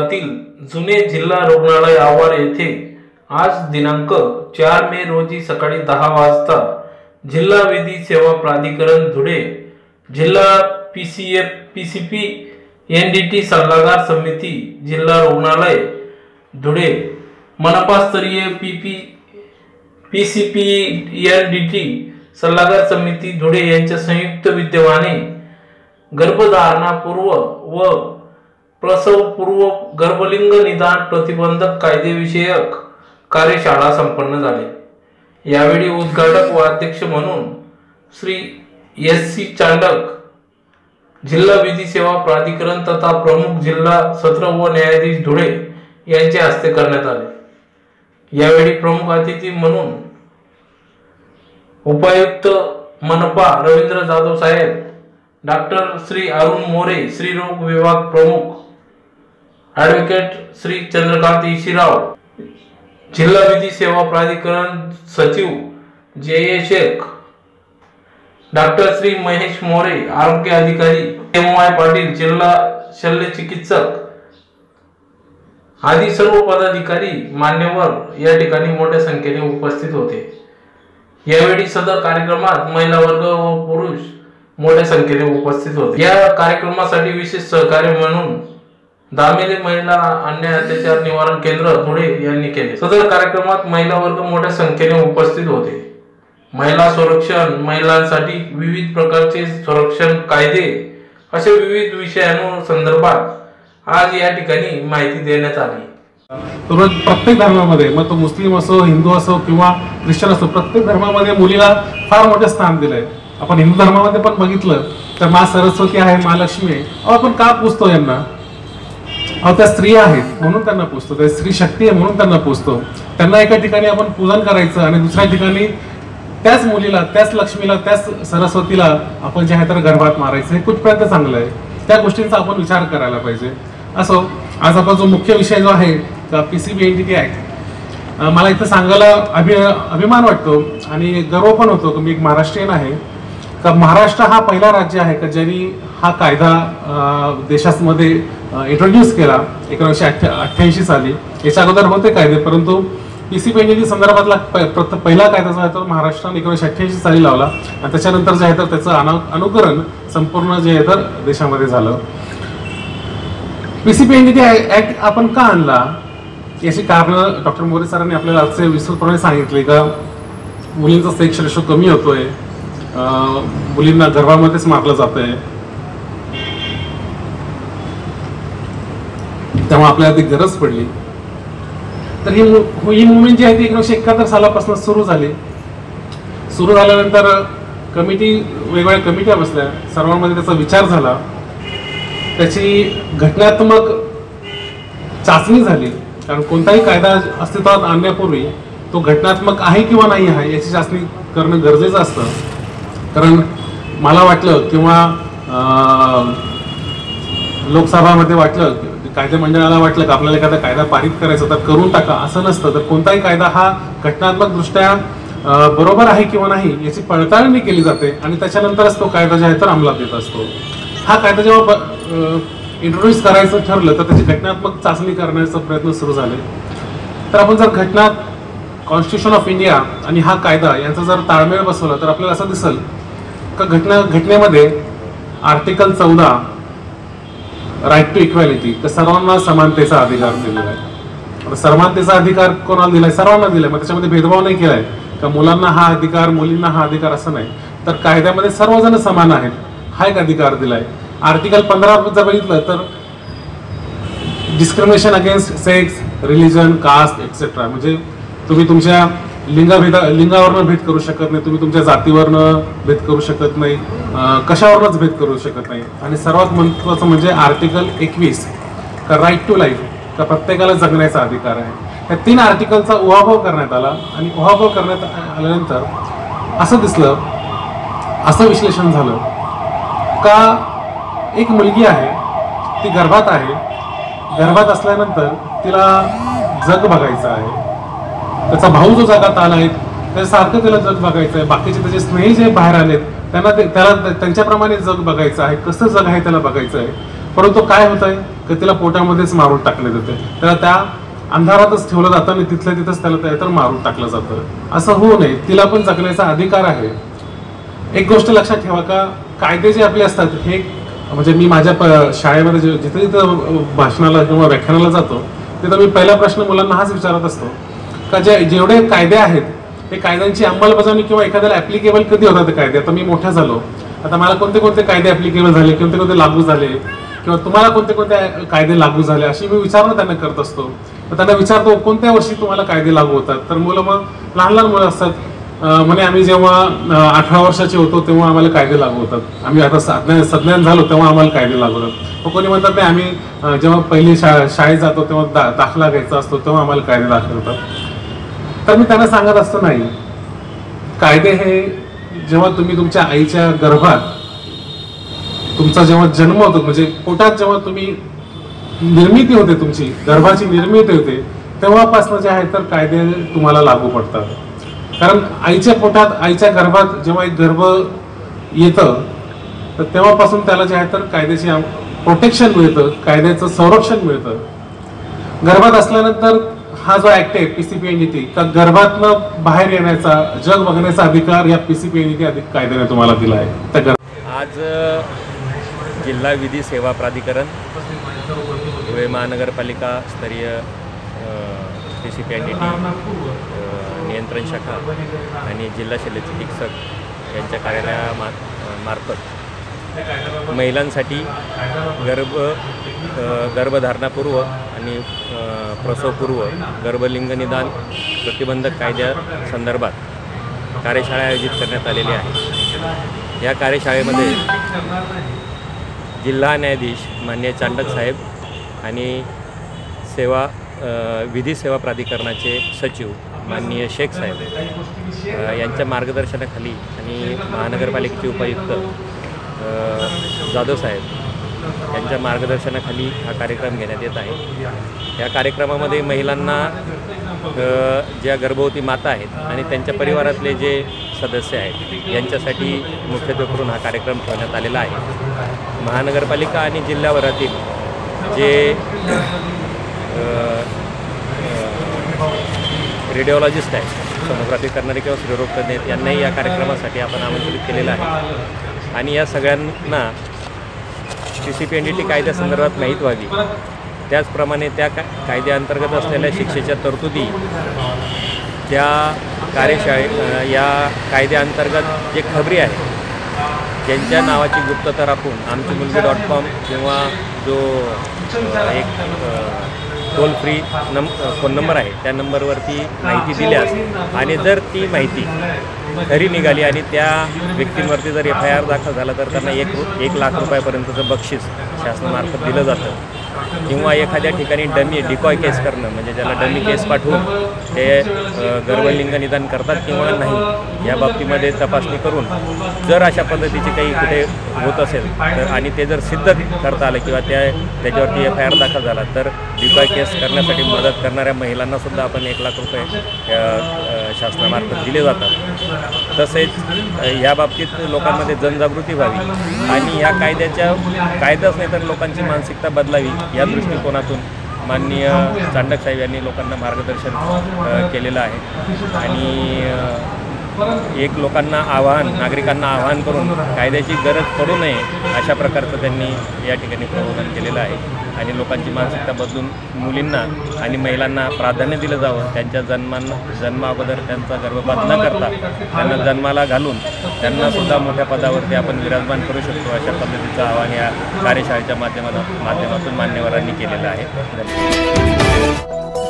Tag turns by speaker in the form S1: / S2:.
S1: शहरातील जुने जिल्हा रुग्णालय आवार येथे आज दिनांक चार मे रोजी सकाळी दहा वाजता जिल्हा विधी सेवा प्राधिकरण धुळे जिल्हा P C F P C P N D T सल्लागार समिती जिल्हा रुग्णालय Dhule मनपास्तरीय P P P C P N D T सल्लागार समिती धुळे यांच्या संयुक्त विद्यमाने गर्भधारणापूर्व व प्रसवपूर्व गर्भलिंग निदान प्रतिबंधक कायदेविषयक कार्यशाळा संपन्न झाली. यावेळी उद्घाटक व अध्यक्ष म्हणून श्री एस सी चांडक जिल्हा विधी सेवा प्राधिकरण तथा प्रमुख जिल्हा सत्र व न्यायाधीश धुळे यांच्या हस्ते करण्यात आले. यावेळी प्रमुख अतिथी म्हणून उपायुक्त मनपा रवींद्र जाधव साहेब डॉक्टर श्री अरुण मोरे श्रीरोग विभाग प्रमुख ॲडव्होकेट श्री चंद्रकांत इशिराव जिल्हा विधी सेवा प्राधिकरण सचिव J A Shaikh doctor Shri Mahesh More आरोग्य अधिकारी एम वाय पाटील जिल्हा शल्य चिकित्सक आदी सर्व पदाधिकारी मान्यवर या ठिकाणी मोठ्या संख्येने उपस्थित होते. यावेळी सदर कार्यक्रमात महिला वर्ग व पुरुष मोठ्या संख्येने उपस्थित होते. या कार्यक्रमासाठी विशेष सहकार्य म्हणून दामिले महिला अन्याय अत्याचार निवारण केंद्र धुळे यांनी केले. सदर कार्यक्रमात महिला वर्ग मोठ्या संख्येने उपस्थित होते. महिला संरक्षण महिलांसाठी विविध प्रकारचे संरक्षण कायदे असे विविध विषयांसंदर्भात आज या ठिकाणी माहिती देण्यात आली.
S2: रोज प्रत्येक धर्मामध्ये मग तो मुस्लिम असो हिंदू असो किंवा ख्रिश्चन असो प्रत्येक धर्मामध्ये मुलीला फार मोठे स्थान दिलंय. आपण हिंदू धर्मामध्ये पण बघितलं तर मा सरस्वती आहे महालक्ष्मी आहे. अहो आपण का पुजतो यांना? अहो त्या स्त्री आहेत म्हणून त्यांना पोचतो. त्या स्त्री शक्ती आहे म्हणून त्यांना पोचतो. त्यांना एका ठिकाणी आपण पूजन करायचं आणि दुसऱ्या ठिकाणी त्याच मुलीला त्याच लक्ष्मीला त्याच सरस्वतीला आपण जे आहे तर गर्भात मारायचं हे कुठपर्यंत चांगलं आहे? त्या गोष्टींचा आपण विचार करायला पाहिजे. असो आज आपला जो मुख्य विषय जो आहे P C B N T T act मला इथं सांगायला अभि अभिमान वाटतो आणि गर्व पण होतो की मी एक महाराष्ट्रीयन आहे. का महाराष्ट्र हा पहिला राज्य आहे का ज्यांनी हा कायदा देशामध्ये इंट्रोड्यूस केला एकोणीसशे अठ्ठ्या अठ्ठ्याऐंशी साली. याच्या अगोदर होते कायदे परंतु पी सी पी संदर्भातला पहिला कायदा जो आहे तो महाराष्ट्राने एकोणीसशे अठ्ठ्याऐंशी साली लावला. आणि त्याच्यानंतर जे आहे तर त्याचं अनु अनुकरण संपूर्ण जे आहे तर देशामध्ये झालं. पीसीपीएनडीटी ऍक्ट आपण का आणला? याची कारण डॉक्टर मोरे सरांनी आपल्याला आजचे विस्तृतपणे सांगितले का? मुलींचा सेक्स रेशो कमी होतोय. अं, मुलींना गर्भामध्येच मारलं जात आहे तेव्हा आपल्याला ती गरज पडली. तर ही मु- हो, ही मुवमेंट जी आहे ती एकोणीसशे एकाहत्तर सालापासून सुरू झाली. सुरू झाल्यानंतर कमिटी वेगवेगळ्या कमिट्या बसल्या. सर्वांमध्ये त्याचा विचार झाला. त्याची घटनात्मक चाचणी झाली. कारण कोणताही कायदा अस्तित्वात आणण्यापूर्वी तो घटनात्मक आहे किंवा नाही आहे याची चाचणी करणं गरजेचं असतं. कारण मला वाटलं किंवा लोकसभामध्ये वाटलं कायदे मंडळाला वाटलं की? आपल्याला एखादा कायदा पारित करायचा तर करून टाका असं नसतं. तर कोणताही कायदा हा घटनात्मक दृष्ट्या बरोबर आहे किंवा नाही याची पडताळणी केली जाते आणि त्याच्यानंतरच तो कायदा जे आहे तर अंमलात येत असतो. हा कायदा जेव्हा इंट्रोड्यूस करायचं ठरलं तर त्याची घटनात्मक चाचणी करण्याचा प्रयत्न सुरू झाले. तर आपण जर घटना कॉन्स्टिट्यूशन ऑफ इंडिया आणि हा कायदा यांचा जर ताळमेळ बसवला तर आपल्याला असं दिसेल का घटना घटनेमध्ये आर्टिकल चौदा राईट टू इक्वॅलिटी तर सर्वांना समानतेचा अधिकार दिलेला आहे. समानतेचा अधिकार कोणाला दिलाय? सर्वांना दिलाय. मग त्याच्यामध्ये भेदभाव नाही केलाय. का मुलांना हा अधिकार मुलींना हा अधिकार असं नाही? तर कायद्यामध्ये सर्वजण समान आहेत. हा एक अधिकार दिलाय. आर्टिकल पंधरा जर बघितलं तर discrimination against sex religion caste etcetera म्हणजे तुम्ही तुमच्या लिंगाभेदा लिंगावरनं भेद करू शकत नाही. तुम्ही तुमच्या जातीवरनं भेद करू शकत नाही. कशावरनंच भेद करू शकत नाही. आणि सर्वात महत्त्वाचं म्हणजे आर्टिकल एकवीस का राईट टू लाईफ का प्रत्येकाला जगण्याचा अधिकार आहे. या तीन आर्टिकलचा उहाभाव करण्यात आला आणि उहाभाव करण्यात आल्यानंतर असं दिसलं असं विश्लेषण झालं का एक मुलगी आहे ती गर्भात आहे. गर्भात असल्यानंतर तिला जग बघायचं आहे. त्याचा भाऊ जो जगात आलाय त्याच्यासारखं त्याला जग बघायचं आहे. बाकीचे त्याचे स्नेही जे बाहेर आलेत त्यांना ते- त्याला त्यांच्याप्रमाणे जग बघायचं आहे. कसं जग आहे त्याला बघायचं आहे. परंतु काय होत आहे की तिला पोटामध्येच मारून टाकले जाते. त्याला त्या अंधारातच ठेवलं जातं आणि तिथल्या तिथंच त्याला त्या तर मारून टाकलं जातं. असं होऊ नये. तिला पण जगण्याचा अधिकार आहे. एक गोष्ट लक्षात ठेवा का? कायदे जे आपले असतात. हे म्हणजे मी माझ्या शाळेमध्ये जे- जिथे जिथं भाषणाला किंवा व्याख्यानाला जातो तिथं मी पहिला प्रश्न मुलांना हाच विचारत असतो. का जे जेवढे कायदे आहेत हे कायद्यांची अंमलबजावणी किंवा एखाद्याला ॲप्लिकेबल कधी होतात ते कायदे? आता मी मोठा झालो. आता मला कोणते कोणते कायदे ॲप्लिकेबल झाले कोणते कोणते लागू झाले? किंवा तुम्हाला कोणते कोणते कायदे लागू झाले? अशी मी विचारणं त्यांना करत असतो. तर त्यांना विचारतो कोणत्या वर्षी तुम्हाला कायदे लागू होतात? तर मुलं मग लहान लहान मुलं असतात. म्हणे आम्ही जेव्हा अठरा वर्षाचे होतो तेव्हा आम्हाला कायदे लागू होतात. आम्ही आता सज्ञान सज्ञान झालो तेव्हा आम्हाला कायदे लागू होतात. मग कोणी म्हणतात नाही आम्ही जेव्हा पहिली शा शाळेत जातो तेव्हा दा दाखला घ्यायचा असतो तेव्हा आम्हाला कायदे दाखल होतात तर मी त्यांना सांगत असतो नाही कायदे हे जेव्हा तुम्ही तुमच्या आईच्या गर्भात तुमचा जेव्हा जन्म होतो म्हणजे पोटात जेव्हा तुम्ही निर्मिती होते तुमची गर्भाची निर्मिती होते तेव्हापासून जे आहे तर कायदे तुम्हाला लागू पडतात. कारण आईच्या पोटात आईच्या गर्भात जेव्हा एक गर्भ येतं तर तेव्हापासून त्याला जे आहे तर कायद्याची प्रोटेक्शन मिळतं कायद्याचं संरक्षण मिळतं. गर्भात असल्यानंतर हा जो ऍक्ट आहे पीसीपीएनडीटी का गर्भातनं बाहेर येण्याचा जग बघण्याचा अधिकार या पीसीपीएनडीटी अधिक कायद्याने तुम्हाला दिला आहे.
S3: आज जिल्हा विधी सेवा प्राधिकरण धुळे महानगरपालिका स्तरीय P C P N D T नियंत्रण शाखा आणि जिल्हा शल्य चिकित्सक यांच्या कार्यालयामा मार्फत महिलांसाठी गर्भ गर्भधारणापूर्व आणि प्रसवपूर्व गर्भलिंग निदान प्रतिबंधक कायद्या संदर्भात कार्यशाळा आयोजित करण्यात आलेली आहे. या कार्यशाळेमध्ये जिल्हा न्यायाधीश मान्य चांडक साहेब आणि सेवा विधी सेवा प्राधिकरणाचे सचिव माननीय शेख साहेब यांच्या मार्गदर्शनाखाली आणि महानगरपालिकेचे उपायुक्त जाधव साहेब यांच्या मार्गदर्शनाखाली हा कार्यक्रम घेण्यात येत आहे. या कार्यक्रमामध्ये महिलांना ज्या गर्भवती माता आहेत आणि त्यांच्या परिवारातले जे सदस्य आहेत यांच्यासाठी मुख्यत्वे करून हा कार्यक्रम ठेवण्यात आलेला आहे. महानगरपालिका आणि जिल्ह्याभरातील जे रेडिओलॉजिस्ट आहेत सोनोग्राफी करणारे किंवा स्त्रीरोग तज्ञ यांनाही या कार्यक्रमासाठी आपण आमंत्रित केलेलं आहे. आणि या सगळ्यांना C C P N D T कायद्यासंदर्भात माहीत व्हावी. त्याचप्रमाणे त्या का कायद्याअंतर्गत असलेल्या शिक्षेच्या तरतुदी त्या कार्यशाळे या कायद्याअंतर्गत जे खबरी आहे ज्यांच्या नावाची गुप्तता राखून आमची मुलगी डॉट कॉम किंवा जो एक टोल फ्री नम फोन नंबर आहे. त्या नंबरवरती माहिती दिल्यास आणि जर ती माहिती खरी निघाली आणि त्या व्यक्तींवरती जर एफ आय आर दाखल झाला तर त्यांना एक एक लाख रुपयापर्यंतचं बक्षीस शासनामार्फत दिलं जातं. किंवा एखाद्या ठिकाणी डमी डिकॉय केस करणं म्हणजे ज्याला डमी केस पाठवून ते गर्भलिंग निदान करतात किंवा नाही या बाबतीमध्ये तपासणी करून जर अशा पद्धतीची काही कुठे होत असेल तर आणि ते जर सिद्ध करता आलं किंवा त्या त्याच्यावरती एफ आय आर दाखल झाला तर डिकॉय केस करण्यासाठी मदत करणाऱ्या महिलांनासुद्धा आपण एक लाख रुपये शासनामार्फत दिले जातात. तसेच अ, या बाबतीत लोकांमध्ये जनजागृती व्हावी आणि या कायद्याच्या कायदाच नाही तर लोकांची मानसिकता बदलावी या दृष्टिकोनातून माननीय चांडक साहेब यांनी लोकांना मार्गदर्शन केलेलं आहे. आणि एक लोकांना आवाहन नागरिकांना आवाहन करून कायद्याची गरज पडू नये अशा प्रकारचं त्यांनी या ठिकाणी प्रबोधन केलेलं आहे. आणि लोकांची मानसिकता बदलून मुलींना आणि महिलांना प्राधान्य दिलं जावं त्यांच्या जन्मांना जन्माअगोदर त्यांचा गर्भपात न करता त्यांना जन्माला घालून त्यांनासुद्धा मोठ्या पदावरती आपण विराजमान करू शकतो अशा पद्धतीचं आवाहन या कार्यशाळेच्या माध्यमातून माध्यमातून मान्यवरांनी केलेलं आहे. धन्यवाद.